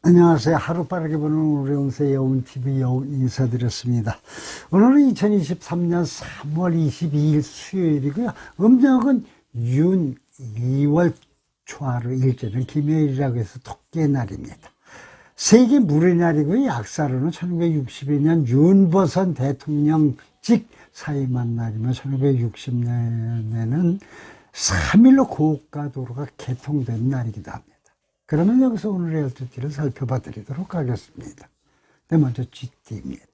안녕하세요. 하루 빠르게 보는 우리 운세 여운TV 여운 인사드렸습니다. 오늘은 2023년 3월 22일 수요일이고요. 음력은 윤 2월 초하루 일제는 김요일이라고 해서 토끼의 날입니다. 세계 물의 날이고요. 약사로는 1962년 윤보선 대통령직 사임한 날이며 1960년에는 3일로 고가도로가 개통된 날이기도 합니다. 그러면 여기서 오늘의 열두띠를 살펴봐 드리도록 하겠습니다. 네, 먼저 쥐띠입니다.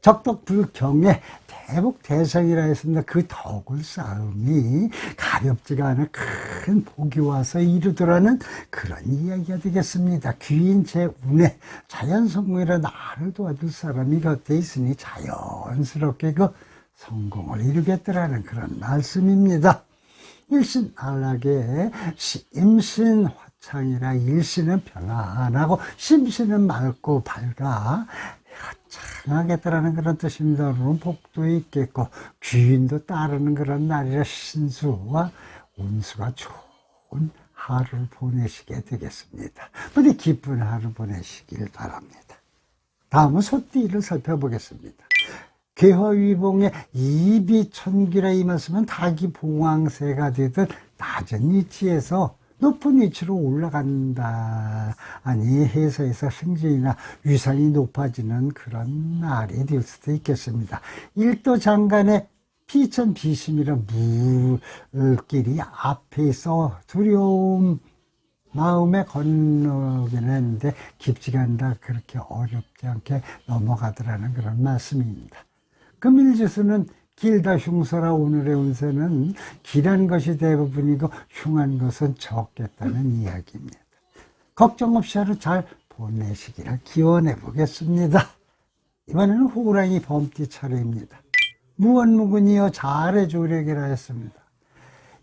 적덕불경에 대북 대성이라 했습니다. 그 덕을 쌓음이 가볍지가 않아 큰 복이 와서 이루더라는 그런 이야기가 되겠습니다. 귀인 제 운에 자연 성공이라 나를 도와줄 사람이 곁에 있으니 자연스럽게 그 성공을 이루겠더라는 그런 말씀입니다. 일신 안락에 임신 화창이라 일신은 평안하고 심신은 맑고 밝아 창하겠다라는 그런 뜻입니다. 오늘은 복도 있겠고 귀인도 따르는 그런 날이라 신수와 운수가 좋은 하루를 보내시게 되겠습니다. 부디 기쁜 하루 보내시길 바랍니다. 다음은 소띠를 살펴보겠습니다. 개화위봉에 이비천기라 이 말씀은 닭이 봉황새가 되듯 낮은 위치에서 높은 위치로 올라간다. 아니, 회사에서 승진이나 위상이 높아지는 그런 날이 될 수도 있겠습니다. 일도 장간에 피천 비심이라 물길이 앞에 있어 두려움 마음에 건너기는 했는데 깊지가 않다. 그렇게 어렵지 않게 넘어가더라는 그런 말씀입니다. 금일지수는 길다 흉서라 오늘의 운세는 길한 것이 대부분이고 흉한 것은 적겠다는 이야기입니다. 걱정 없이 하루 잘 보내시기를 기원해 보겠습니다. 이번에는 호랑이 범띠 차례입니다. 무언무근이여 잘해 주려기라 했습니다.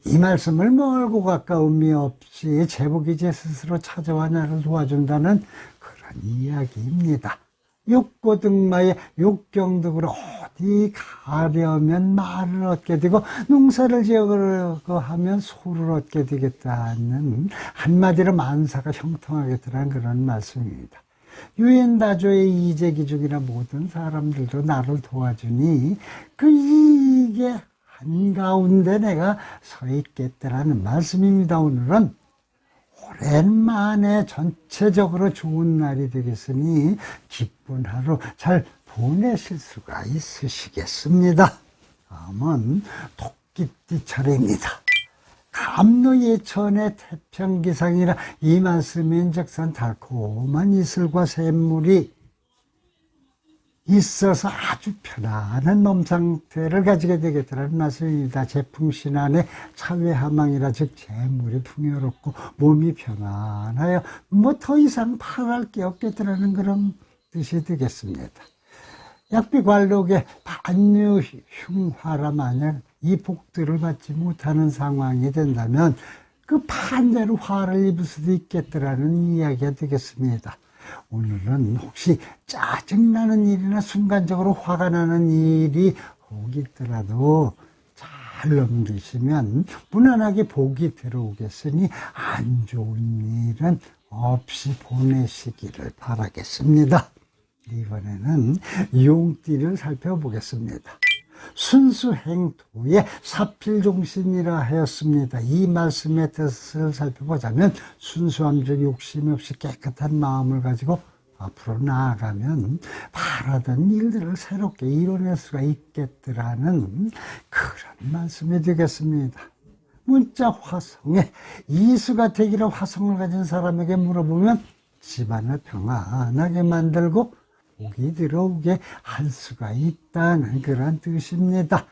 이 말씀을 멀고 가까운 미 없이 제복이 제 스스로 찾아와 나를 도와준다는 그런 이야기입니다. 육고등마의 육경득으로 어디 가려면 말을 얻게 되고 농사를 지으려고 하면 소를 얻게 되겠다는 한마디로 만사가 형통하겠다는 그런 말씀입니다. 유엔다조의 이재기중이나 모든 사람들도 나를 도와주니 그 이게 한가운데 내가 서 있겠다라는 말씀입니다. 오늘은 오랜만에 전체적으로 좋은 날이 되겠으니 기쁜 하루 잘 보내실 수가 있으시겠습니다. 다음은 토끼띠 차례입니다. 감로 예천의 태평기상이라 이 말씀인즉선 달콤한 이슬과 샘물이 있어서 아주 편안한 몸 상태를 가지게 되겠다는 말씀입니다. 제풍신 안에 차외하망이라 즉 재물이 풍요롭고 몸이 편안하여 뭐 더 이상 바랄 게 없겠다는 그런 뜻이 되겠습니다. 약비관록의 반유흉화라 만약 이 복들을 받지 못하는 상황이 된다면 그 반대로 화를 입을 수도 있겠더라는 이야기가 되겠습니다. 오늘은 혹시 짜증나는 일이나 순간적으로 화가 나는 일이 혹 있더라도 잘 넘기시면 무난하게 복이 들어오겠으니 안 좋은 일은 없이 보내시기를 바라겠습니다. 이번에는 용띠를 살펴보겠습니다. 순수행도의 사필종신이라 하였습니다. 이 말씀의 뜻을 살펴보자면 순수함 즉 욕심 없이 깨끗한 마음을 가지고 앞으로 나아가면 바라던 일들을 새롭게 이뤄낼 수가 있겠더라는 그런 말씀이 되겠습니다. 문자 화성에 이수가 되기를 화성을 가진 사람에게 물어보면 집안을 평안하게 만들고 복이 들어오게 할 수가 있다는 그런 뜻입니다.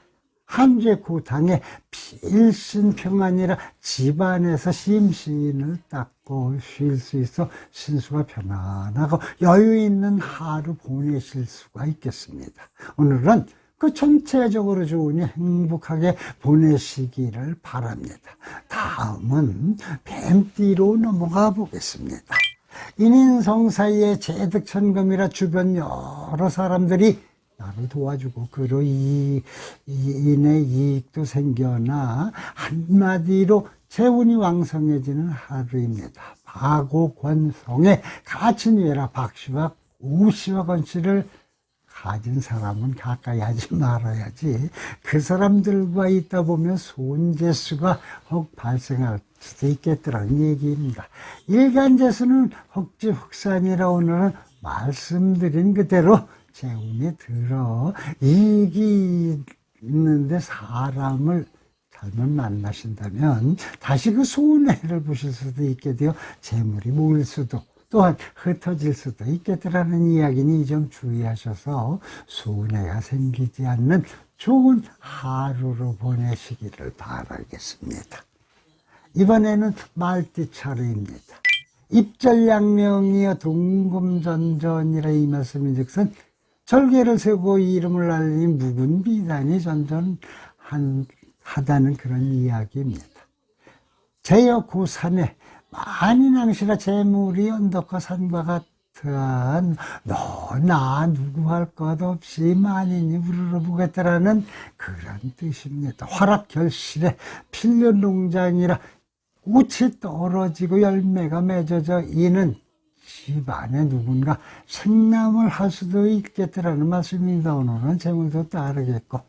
한죄 고당에 필신평안이라 집안에서 심신을 닦고 쉴 수 있어 신수가 편안하고 여유 있는 하루 보내실 수가 있겠습니다. 오늘은 그 전체적으로 좋으니 행복하게 보내시기를 바랍니다. 다음은 뱀띠로 넘어가 보겠습니다. 인인성 사이에 재득천금이라 주변 여러 사람들이 나를 도와주고 그로 이, 이 인의 이익도 생겨나 한마디로 재운이 왕성해지는 하루입니다. 박오권성의 가친위라 박씨와 우씨와 권씨를 가진 사람은 가까이 하지 말아야지. 그 사람들과 있다 보면 손재수가 혹 발생할 수도 있겠더라는 얘기입니다. 일간재수는 혹지혹산이라 오늘은 말씀드린 그대로 재운이 들어 이익이 있는데 사람을 잘못 만나신다면 다시 그 손해를 보실 수도 있게 되어 재물이 모일 수도 또한 흩어질 수도 있겠더라는 이야기니 좀 주의하셔서 손해가 생기지 않는 좋은 하루로 보내시기를 바라겠습니다. 이번에는 말띠 차례입니다. 입절양명이여 동금전전이라 이 말씀인 즉슨 절개를 세우고 이름을 알린 묵은 비단이 전전한 하다는 그런 이야기입니다. 제여 고산에 낭시라 재물이 언덕과 산과 같은 너 나 누구 할 것 없이 만인이 우르르보겠다라는 그런 뜻입니다. 활락결실에 필년 농장이라 꽃이 떨어지고 열매가 맺어져 이는 집 안에 누군가 생남을 할 수도 있겠다라는 말씀입니다. 오늘은 재물도 따르겠고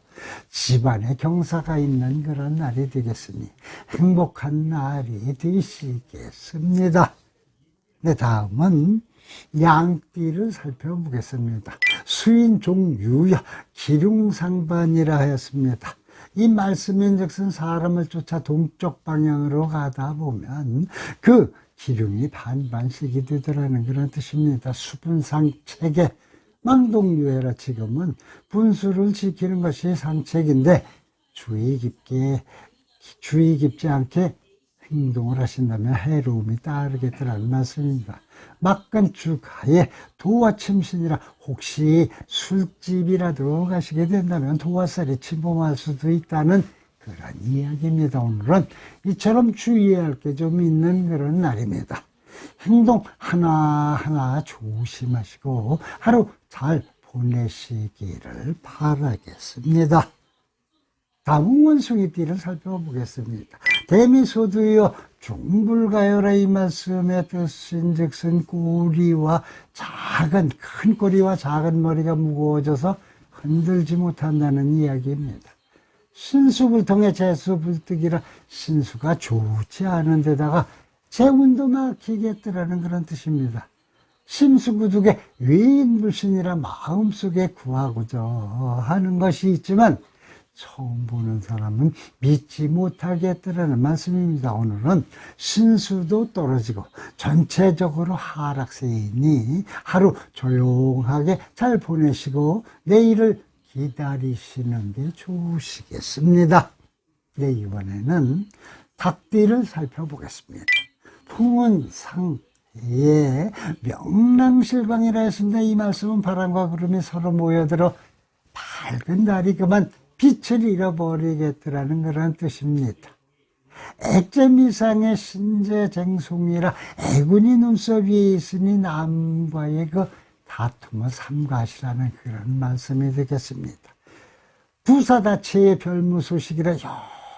집안에 경사가 있는 그런 날이 되겠으니 행복한 날이 되시겠습니다. 네, 다음은 양띠를 살펴보겠습니다. 수인종 유야 기륭상반이라 하였습니다. 이 말씀인 즉슨 사람을 쫓아 동쪽 방향으로 가다 보면 그 기륭이 반반씩이 되더라는 그런 뜻입니다. 수분상 체계 망동유해라 지금은 분수를 지키는 것이 상책인데 주의 깊게 주의 깊지 않게 행동을 하신다면 해로움이 따르겠더라는 말씀입니다. 막간축하에 도화 침신이라 혹시 술집이라도 가시게 된다면 도화살이 침범할 수도 있다는 그런 이야기입니다. 오늘은 이처럼 주의해야 할게 좀 있는 그런 날입니다. 행동 하나하나 조심하시고 하루 잘 보내시기를 바라겠습니다. 다음 원숭이 띠를 살펴보겠습니다. 대미소두여 중불가요라 이 말씀의 뜻인 즉슨 꼬리와 작은 큰 꼬리와 작은 머리가 무거워져서 흔들지 못한다는 이야기입니다. 신수를 통해 재수불뜨기라 신수가 좋지 않은 데다가 재운도 막히겠더라는 그런 뜻입니다. 심수구둑의 외인불신이라 마음속에 구하고자 하는 것이 있지만 처음 보는 사람은 믿지 못하겠더라는 말씀입니다. 오늘은 신수도 떨어지고 전체적으로 하락세이니 하루 조용하게 잘 보내시고 내일을 기다리시는 게 좋으시겠습니다. 네, 이번에는 닭띠를 살펴보겠습니다. 풍은 상 에 명랑실방이라 했습니다. 이 말씀은 바람과 구름이 서로 모여들어 밝은 달이 그만 빛을 잃어버리겠더라는 그런 뜻입니다. 액제미상의 신재쟁송이라 애군이 눈썹 위에 있으니 남과의 그 다툼을 삼가시라는 그런 말씀이 되겠습니다. 부사다체의 별무 소식이라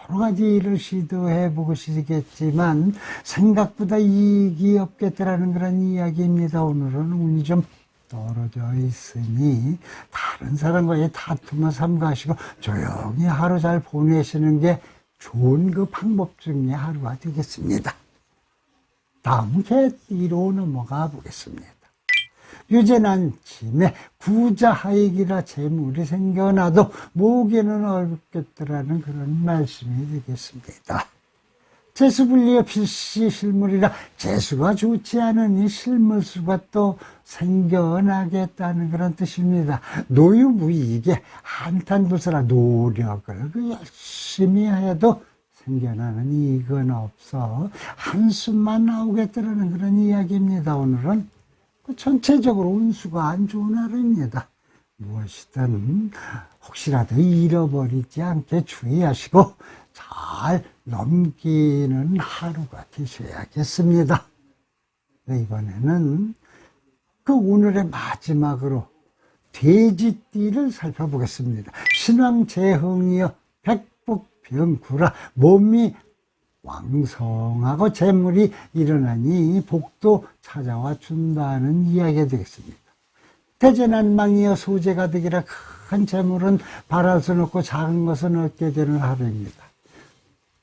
여러 가지 일을 시도해 보시겠지만 생각보다 이익이 없겠다라는 그런 이야기입니다. 오늘은 운이 좀 떨어져 있으니 다른 사람과의 다툼을 삼가하시고 조용히 하루 잘 보내시는 게 좋은 그 방법 중에 하루가 되겠습니다. 다음 개띠로 넘어가 보겠습니다. 유재난 짐에 구자하익이라 재물이 생겨나도 목에는 어렵겠더라는 그런 말씀이 되겠습니다. 재수분리의 필시 실물이라 재수가 좋지 않으니 실물수가 또 생겨나겠다는 그런 뜻입니다. 노유무이게 한탄부서라 노력을 그 열심히 해도 생겨나는 이익은 없어 한숨만 나오겠다는 그런 이야기입니다. 오늘은 그 전체적으로 운수가 안 좋은 하루입니다. 무엇이든 혹시라도 잃어버리지 않게 주의하시고 잘 넘기는 하루가 되셔야겠습니다. 네, 이번에는 그 오늘의 마지막으로 돼지띠를 살펴보겠습니다. 신왕 재흥이여 백복병구라 몸이 왕성하고 재물이 일어나니 복도 찾아와 준다는 이야기가 되겠습니다. 대전한망이여 소재가 되기라 큰 재물은 수 없고 작은 것은 얻게 되는 하루입니다.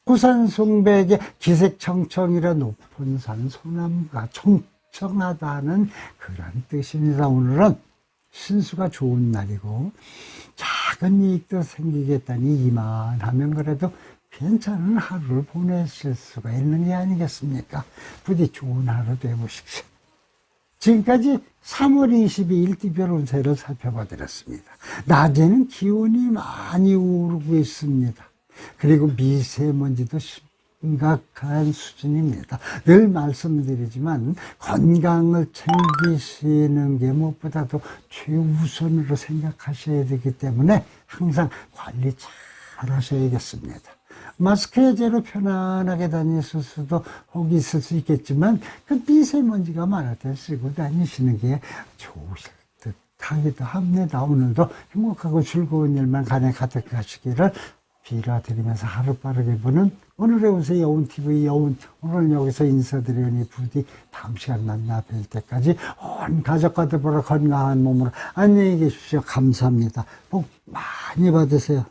구산송백의 기색청청이라 높은 산 소나무가 청청하다는 그런 뜻입니다. 오늘은 신수가 좋은 날이고 작은 이익도 생기겠다니 이만하면 그래도 괜찮은 하루를 보내실 수가 있는 게 아니겠습니까? 부디 좋은 하루 되보십시오. 지금까지 3월 22일 띠별 운세를 살펴봐 드렸습니다. 낮에는 기온이 많이 오르고 있습니다. 그리고 미세먼지도 심각한 수준입니다. 늘 말씀드리지만 건강을 챙기시는 게 무엇보다도 최우선으로 생각하셔야 되기 때문에 항상 관리 잘 하셔야겠습니다. 마스크 해제로 편안하게 다니실 수도 혹 있을 수 있겠지만 그 미세먼지가 많을 때 쓰고 다니시는 게 좋으실 듯 하기도 합니다. 오늘도 행복하고 즐거운 일만 간에 가득하시기를 빌어드리면서 하루 빠르게 보는 오늘의 운세 여운TV 여운 오늘 여기서 인사드리니 부디 다음 시간 만나 뵐 때까지 온 가족과 더불어 건강한 몸으로 안녕히 계십시오. 감사합니다. 복 많이 받으세요.